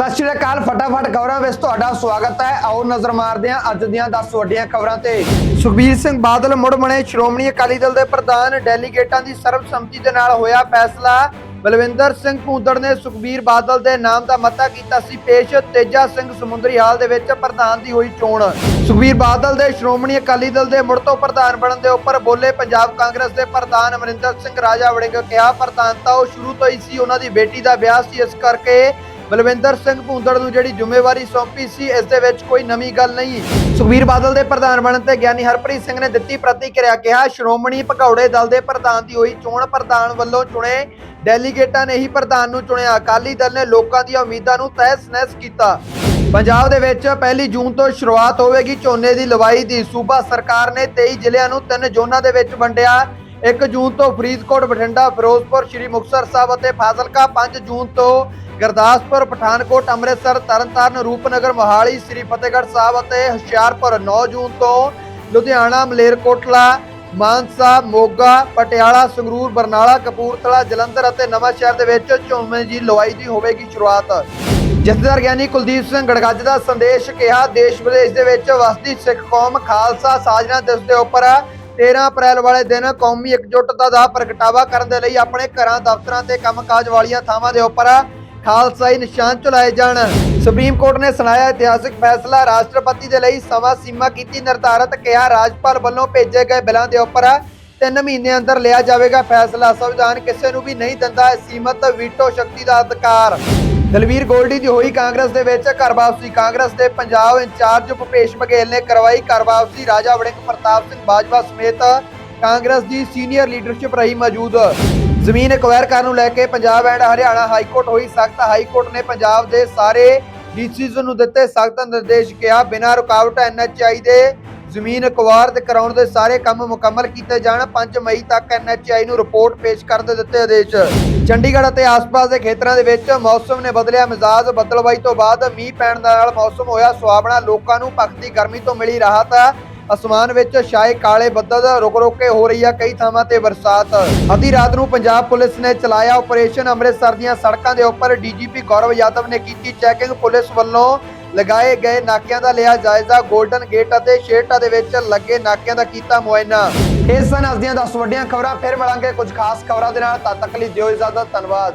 ਸਤਿ ਸ਼੍ਰੀ ਅਕਾਲ, ਫਟਾਫਟ ਖਬਰਾਂ ਵਿੱਚ ਤੁਹਾਡਾ ਸਵਾਗਤ ਹੈ। ਆਓ ਨਜ਼ਰ ਮਾਰਦੇ ਹਾਂ ਅੱਜ ਦੀਆਂ 10 ਵੱਡੀਆਂ ਖਬਰਾਂ ਤੇ। ਸੁਖਬੀਰ ਸਿੰਘ ਬਾਦਲ ਮੁੜ ਬਣੇ ਸ਼੍ਰੋਮਣੀ ਅਕਾਲੀ ਦਲ ਦੇ ਪ੍ਰਧਾਨ। ਡੈਲੀਗੇਟਾਂ ਦੀ ਸਰਬਸੰਮਤੀ ਦੇ ਨਾਲ ਹੋਇਆ ਫੈਸਲਾ। ਬਲਵਿੰਦਰ ਸਿੰਘ ਭੂੰਦੜ ਨੇ ਸੁਖਬੀਰ ਬਾਦਲ ਦੇ ਨਾਮ ਦਾ ਮਤਾ ਕੀਤਾ ਸੀ। ਪੇਸ਼ ਤੇਜਾ ਸਿੰਘ ਸਮੁੰਦਰੀ ਹਾਲ ਦੇ ਵਿੱਚ ਪ੍ਰਧਾਨ ਦੀ ਹੋਈ ਚੋਣ। ਸੁਖਬੀਰ ਬਾਦਲ ਦੇ ਸ਼੍ਰੋਮਣੀ ਅਕਾਲੀ ਦਲ ਦੇ ਮੁੜ ਤੋਂ ਪ੍ਰਧਾਨ ਬਣਨ ਦੇ ਉੱਪਰ ਬੋਲੇ ਪੰਜਾਬ ਕਾਂਗਰਸ ਦੇ ਪ੍ਰਧਾਨ ਅਮਰਿੰਦਰ ਸਿੰਘ ਰਾਜਾ ਵੜਿੰਗ ਕਿਹਾ, ਪ੍ਰਧਾਨਤਾ ਉਹ ਸ਼ੁਰੂ ਤੋਂ ਹੀ ਸੀ, ਉਹਨਾਂ ਦੀ ਬੇਟੀ ਦਾ ਵਿਆਹ ਸੀ। ਇਸ ਕਰਕੇ ਬਲਵਿੰਦਰ ਸਿੰਘ ਭੂੰਦੜ ਨੂੰ ਜਿਹੜੀ ਜ਼ਿੰਮੇਵਾਰੀ ਸੌਂਪੀ ਸੀ, ਇਸ ਦੇ ਵਿੱਚ ਕੋਈ ਨਵੀਂ ਗੱਲ ਨਹੀਂ। ਸੁਖਬੀਰ ਬਾਦਲ ਦੇ ਪ੍ਰਧਾਨ ਬਣਨ ਤੇ ਗਿਆਨੀ ਹਰਪ੍ਰੀਤ ਸਿੰਘ ਨੇ ਦਿੱਤੀ ਪ੍ਰਤੀਕਿਰਿਆ, ਕਿਹਾ, ਸ਼੍ਰੋਮਣੀ ਭਗੌੜੇ ਦਲ ਦੇ ਪ੍ਰਧਾਨ ਦੀ ਹੋਈ ਚੋਣ ਪ੍ਰਧਾਨ ਵੱਲੋਂ ਚੁਣੇ ਡੈਲੀਗੇਟਾਂ ਨੇ ਹੀ ਪ੍ਰਧਾਨ ਨੂੰ ਚੁਣਿਆ। ਅਕਾਲੀ ਦਲ ਨੇ ਲੋਕਾਂ ਦੀਆਂ ਉਮੀਦਾਂ ਨੂੰ ਤਹਿਸ ਨਹਿਸ ਕੀਤਾ। ਪੰਜਾਬ ਦੇ ਵਿੱਚ ਪਹਿਲੀ ਜੂਨ ਤੋਂ ਸ਼ੁਰੂਆਤ ਹੋਵੇਗੀ ਝੋਨੇ ਦੀ ਲਵਾਈ ਦੀ। ਸੂਬਾ ਸਰਕਾਰ ਨੇ 23 ਜ਼ਿਲ੍ਹਿਆਂ ਨੂੰ ਤਿੰਨ ਜ਼ੋਨਾਂ ਦੇ ਵਿੱਚ ਵੰਡਿਆ। 1 ਜੂਨ ਤੋਂ ਫਰੀਦਕੋਟ, ਬਠਿੰਡਾ, ਫਿਰੋਜ਼ਪੁਰ, ਸ਼੍ਰੀ ਮੁਕਤਸਰ ਸਾਹਿਬ ਅਤੇ ਫਾਜ਼ਿਲਕਾ 5 ਜੂਨ ਤੋਂ ਗੁਰਦਾਸਪੁਰ, ਪਠਾਨਕੋਟ, ਅੰਮ੍ਰਿਤਸਰ, ਤਰਨਤਾਰਨ, ਰੂਪਨਗਰ, ਮੋਹਾਲੀ, ਸ੍ਰੀ ਫਤਿਹਗੜ੍ਹ ਸਾਹਿਬ ਅਤੇ ਹੁਸ਼ਿਆਰਪੁਰ 9 ਜੂਨ ਤੋਂ ਲੁਧਿਆਣਾ, ਮਲੇਰਕੋਟਲਾ, ਮਾਨਸਾ, ਮੋਗਾ, ਪਟਿਆਲਾ, ਸੰਗਰੂਰ, ਬਰਨਾਲਾ, ਕਪੂਰਥਲਾ, ਜਲੰਧਰ ਅਤੇ ਨਵਾਂ ਸ਼ਹਿਰ ਦੇ ਵਿੱਚ ਝੋਨੇ ਦੀ ਲਵਾਈ ਦੀ ਹੋਵੇਗੀ ਸ਼ੁਰੂਆਤ। ਜਥੇਦਾਰ ਗਿਆਨੀ ਕੁਲਦੀਪ ਸਿੰਘ ਗੜਗੱਜ ਦਾ ਸੰਦੇਸ਼ ਕਿਹਾ ਦੇਸ਼ ਵਿਦੇਸ਼ ਦੇ ਵਿੱਚ ਵਸਦੀ ਸਿੱਖ ਕੌਮ ਖਾਲਸਾ ਸਾਜਨਾ ਦਿਵਸ ਦੇ ਉੱਪਰ 13 ਅਪ੍ਰੈਲ ਵਾਲੇ ਦਿਨ ਕੌਮੀ ਇਕਜੁੱਟਤਾ ਦਾ ਪ੍ਰਗਟਾਵਾ ਕਰਨ ਦੇ ਲਈ ਆਪਣੇ ਘਰਾਂ, ਦਫ਼ਤਰਾਂ ਤੇ ਕੰਮਕਾਜ ਵਾਲੀਆਂ ਥਾਵਾਂ ਦੇ ਉੱਪਰ ਖਾਲਸਾਈ ਨਿਸ਼ਾਨ ਚਲਾਏ ਜਾਣ। ਸੁਪਰੀਮ ਕੋਰਟ ਨੇ ਸੁਣਾਇਆ, ਇਤਿਹਾਸਕ ਫੈਸਲਾ ਰਾਸ਼ਟਰਪਤੀ ਦੇ ਲਈ ਸਮਾਂ ਸੀਮਾ ਕੀਤੀ, ਨਿਰਧਾਰਤ ਕਿਹਾ, ਰਾਜਪਾਲ ਵੱਲੋਂ ਭੇਜੇ ਗਏ ਬਿੱਲਾਂ ਦੇ ਉੱਪਰ ਤਿੰਨ ਮਹੀਨੇ ਅੰਦਰ ਲਿਆ ਜਾਵੇਗਾ ਫੈਸਲਾ। ਸੰਵਿਧਾਨ ਕਿਸੇ ਨੂੰ ਵੀ ਨਹੀਂ ਦਿੰਦਾ ਹੈ ਸੀਮਤ, ਵੀਟੋ ਸ਼ਕਤੀ ਦਾ ਅਧਿਕਾਰ। ਦਲਵੀਰ ਗੋਲਡੀ ਦੀ ਹੋਈ ਕਾਂਗਰਸ ਦੇ ਵਿੱਚ ਘਰ ਵਾਪਸੀ। ਕਾਂਗਰਸ ਦੇ ਪੰਜਾਬ ਇੰਚਾਰਜ ਭੁਪੇਸ਼ ਬਘੇਲ ਨੇ ਕਰਵਾਈ ਘਰ ਵਾਪਸੀ। ਰਾਜਾ ਵੜਿੰਗ ਪ੍ਰਤਾਪ ਸਿੰਘ ਬਾਜਵਾ ਸਮੇਤ ਕਾਂਗਰਸ ਦੀ ਸੀਨੀਅਰ ਲੀਡਰਸ਼ਿਪ ਰਹੀ ਮੌਜੂਦ। ਜ਼ਮੀਨ ਐਕਵਾਇਰ ਕਰਨ ਨੂੰ ਲੈ ਕੇ Punjab and Haryana high court ਹੋਈ ਸਖਤ। ਹਾਈ ਕੋਰਟ ਨੇ ਪੰਜਾਬ ਦੇ ਸਾਰੇ ਡੀਸੀਜ਼ ਨੂੰ ਦਿੱਤੇ ਸਖਤ ਨਿਰਦੇਸ਼ ਕਿਹਾ। ਬਿਨਾਂ ਰੁਕਾਵਟ ਐਨਐਚਆਈ ਦੇ ਜ਼ਮੀਨ ਐਕਵਾਇਰ ਤੇ ਕਰਾਉਣ ਦੇ ਸਾਰੇ ਕੰਮ ਮੁਕੰਮਲ ਕੀਤੇ ਜਾਣ। 5 ਮਈ ਤੱਕ ਐਨਐਚਆਈ ਨੂੰ ਰਿਪੋਰਟ ਪੇਸ਼ ਕਰਨ ਦੇ ਦਿੱਤੇ ਆਦੇਸ਼। ਚੰਡੀਗੜ੍ਹ ਅਤੇ ਆਸ-ਪਾਸ ਦੇ ਖੇਤਰਾਂ ਦੇ ਵਿੱਚ ਮੌਸਮ ਨੇ ਬਦਲਿਆ ਮਿਜ਼ਾਜ। ਬੱਦਲਬਾਈ ਤੋਂ ਬਾਅਦ ਮੀਂਹ ਪੈਣ ਨਾਲ ਮੌਸਮ ਹੋਇਆ ਸੁਹਾਵਣਾ। ਲੋਕਾਂ ਨੂੰ ਭਖਦੀ ਗਰਮੀ ਤੋਂ ਮਿਲੀ ਰਾਹਤ। ਅਸਮਾਨ ਵਿੱਚ ਛਾਏ ਕਾਲੇ ਬੱਦਲ ਰੁਕ ਰੁਕ ਕੇ ਹੋ ਰਹੀ ਆ ਕਈ ਥਾਵਾਂ ਤੇ ਬਰਸਾਤ। ਅੱਧੀ ਰਾਤ ਨੂੰ ਪੰਜਾਬ ਪੁਲਿਸ ਨੇ ਚਲਾਇਆ ਆਪਰੇਸ਼ਨ ਅੰਮ੍ਰਿਤਸਰ ਦੀਆਂ ਸੜਕਾਂ ਦੇ ਉੱਪਰ। ਡੀਜੀਪੀ ਗੌਰਵ ਯਾਦਵ ਨੇ ਕੀਤੀ ਚੈਕਿੰਗ। ਪੁਲਿਸ ਵੱਲੋਂ ਲਗਾਏ ਗਏ ਨਾਕਿਆਂ ਦਾ ਲਿਆ ਜਾਇਜ਼ਾ 골ਡਨ ਗੇਟ ਅਤੇ ਸ਼ੇਰਟਾ ਦੇ ਵਿੱਚ ਲੱਗੇ ਨਾਕਿਆਂ ਦਾ ਕੀਤਾ ਮੁਆਇਨਾ। ਇਸ ਸਨ ਅੱਜ ਦੀਆਂ 10 ਵੱਡੀਆਂ ਖਬਰਾਂ, ਫਿਰ ਮਿਲਾਂਗੇ ਕੁਝ ਖਾਸ ਖਬਰਾਂ ਦੇ ਨਾਲ। ਤਦ ਤੱਕ ਲਈ ਦਿਓ ਇਜਾਜ਼ਤ, ਧੰਨਵਾਦ।